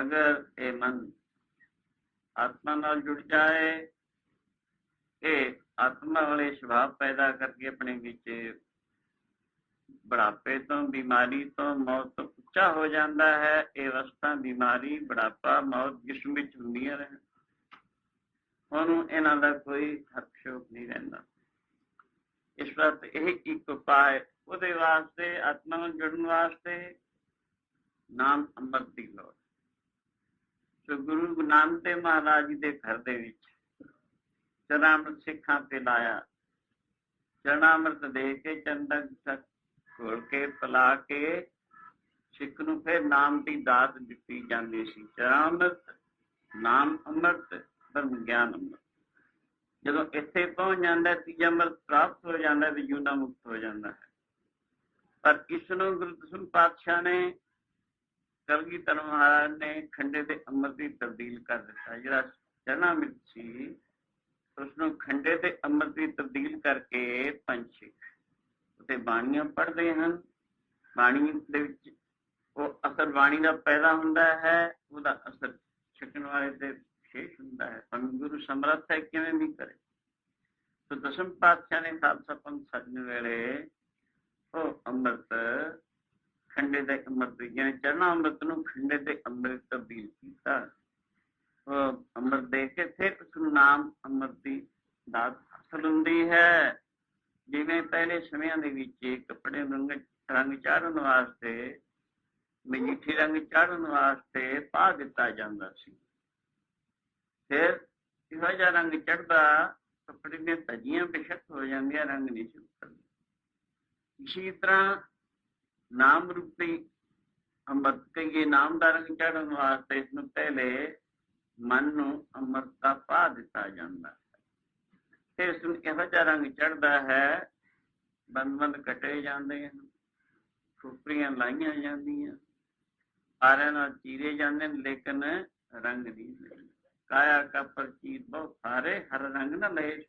ਅਗਰ ਇਹ ਮਨ ਆਤਮਾ ਨਾਲ ਜੁੜ ਜਾਏ, ਇਹ ਆਤਮਾ ਵਾਲੇ ਸੁਭਾਅ ਪੈਦਾ ਕਰਕੇ ਆਪਣੇ ਵਿੱਚ ਬੁਢਾਪੇ ਤੋਂ, ਬਿਮਾਰੀ ਤੋਂ ਮੌਤ ਤੋਂ ਉੱਚਾ ਹੋ ਜਾਂਦਾ ਹੈ। ਇਹ ਅਵਸਥਾ ਬਿਮਾਰੀ, ਬੁਢਾਪਾ, ਮੌਤ ਜਿਸਮ ਵਿੱਚ ਹੁੰਦੀਆਂ ਰਹਿਣ। ਉਹਨੂੰ ਇਹਨਾਂ ਦਾ ਕੋਈ ਹਰਸ਼ੋਕ ਨਹੀਂ ਰਹਿੰਦਾ। ਇਸ ਵਾਰ ਇਹ ਇੱਕ ਉਪਾਅ ਹੈ। ਉਹਦੇ ਵਾਸਤੇ, ਆਤਮਾ ਨਾਲ ਜੁੜਨ ਵਾਸਤੇ ਨਾਮ ਅੰਮ੍ਰਿਤ ਦੀ ਲੋੜ। ਗੁਰੂ ਨਾਨਕ ਦੇਵ ਮਹਾਰਾਜ ਜੀ ਦੇ ਘਰ ਦੇ ਵਿੱਚ ਚਰਨਾਮ੍ਰਿਤ ਸਿੱਖਾਂ ਤੇ ਲਾਇਆ। ਚਰਨਾਮ੍ਰਿਤ ਦੇ ਕੇ ਚੰਦਨ ਤੱਕ ਘੋਲ ਕੇ, ਪਲਾ ਕੇ ਸਿੱਖ ਨੂੰ ਫਿਰ ਨਾਮ ਦੀ ਦਾਤ ਦਿੱਤੀ ਜਾਂਦੀ ਸੀ। ਚਰਨਾਮ੍ਰਿਤ ਨਾਮ ਅੰਮ੍ਰਿਤ, ਧਰਮ ਗਿਆਨ ਅੰਮ੍ਰਿਤ। ਜਦੋਂ ਇੱਥੇ ਪਹੁੰਚ ਜਾਂਦਾ, ਤੀਜਾ ਅੰਮ੍ਰਿਤ ਪ੍ਰਾਪਤ ਹੋ ਜਾਂਦਾ ਤੇ ਜੂਨਾ ਮੁਕਤ ਹੋ ਜਾਂਦਾ ਹੈ। ਪਰ ਇਸ ਨੂੰ ਗੁਰੂ ਦਸਮ ਪਾਤਸ਼ਾਹ ਨੇ ਕਲਗੀਧਰ ਮਹਾਰਾਜ ਨੇ ਖੰਡੇ ਦੇ ਅੰਮ੍ਰਿਤ ਦੀ ਤਬਦੀਲ ਕਰ ਦਿੱਤਾ। ਜਿਹੜਾ ਚਰਨਾ ਵਿੱਚ ਸੀ ਉਸ ਨੂੰ ਖੰਡੇ ਦੇ ਅੰਮ੍ਰਿਤ ਦੀ ਤਬਦੀਲ ਕਰਕੇ ਪੰਛੀ ਉਤੇ ਬਾਣੀਆਂ ਪੜ੍ਹਦੇ ਹਨ। ਬਾਣੀ ਦੇ ਵਿੱਚ ਉਹ ਅਸਰ ਬਾਣੀ ਦਾ ਪੈਦਾ ਹੁੰਦਾ ਹੈ, ਉਹਦਾ ਅਸਰ ਛਕਣ ਵਾਲੇ ਤੇ ਵਿਸ਼ੇਸ਼ ਹੁੰਦਾ ਹੈ। ਗੁਰੂ ਸਮਰੱਥ ਹੈ, ਕਿਵੇਂ ਵੀ ਕਰੇ। ਸੋ ਦਸਮ ਪਾਤਸ਼ਾਹ ਨੇ ਖਾਲਸਾ ਪੰਥ ਸਜਣ ਵੇਲੇ ਉਹ ਅੰਮ੍ਰਿਤ ਖੰਡੇ ਦੇ ਅੰਮ੍ਰਿਤ ਜਿਹਨੇ ਚਰਨਾ ਅੰਮ੍ਰਿਤ ਨੂੰ ਖੰਡੇ ਦੇ ਅੰਮ੍ਰਿਤ ਤਬਦੀਲ ਕੀਤਾ। ਅੰਮ੍ਰਿਤ ਦੇ ਕੇ ਫਿਰ ਉਸ ਨੂੰ ਨਾਮ ਅੰਮ੍ਰਿਤ ਦੀ ਦਾਤ ਹਾਸਲ ਹੁੰਦੀ ਹੈ। ਜਿਵੇਂ ਪਹਿਲੇ ਸਮਿਆਂ ਦੇ ਵਿੱਚ ਕੱਪੜੇ ਰੰਗ ਰੰਗ ਚਾੜਨ ਵਾਸਤੇ, ਮਜੀਠੀ ਰੰਗ ਚਾੜਨ ਵਾਸਤੇ ਪਾ ਦਿੱਤਾ ਜਾਂਦਾ ਸੀ। ਫਿਰ ਇਹੋ ਜਿਹਾ ਰੰਗ ਚੜਦਾ ਕੱਪੜੇ ਦੀਆਂ ਧੱਜੀਆਂ ਬਿਸ਼ਕ ਹੋ ਜਾਂਦੀਆਂ, ਰੰਗ ਨਹੀਂ ਚੁੱਕਦਾ ਇਸੇ ਤਰ੍ਹਾਂ ਨਾਮ ਰੂਪੀ ਅੰਮ੍ਰਿਤ ਕਹੀਏ ਨਾਮ ਦਾ ਰੰਗ ਚੜਨ ਵਾਸਤੇ ਇਸ ਨੂੰ ਪਹਿਲੇ ਮਨ ਨੂੰ ਅੰਮ੍ਰਿਤ ਦਾ ਪਾ ਦਿੱਤਾ ਜਾਂਦਾ ਹੈ ਇਸ ਨੂੰ ਇਹੋ ਜਿਹਾ ਰੰਗ ਚੜਦਾ ਹੈ ਬੰਦ-ਬੰਦ ਕਟੇ ਜਾਂਦੇ ਹਨ ਖੁਪਰੀਆਂ ਲਾਈਆਂ ਜਾਂਦੀਆਂ ਆਰਿਆਂ ਨਾਲ ਚੀਰੇ ਜਾਂਦੇ ਨੇ ਲੇਕਿਨ ਰੰਗ ਨਹੀਂ ਕਾਇਆ ਕਾ ਪ੍ਰਚੀਤ ਬਹੁਤ ਸਾਰੇ ਹਰ ਰੰਗ ਨਾ ਲਏ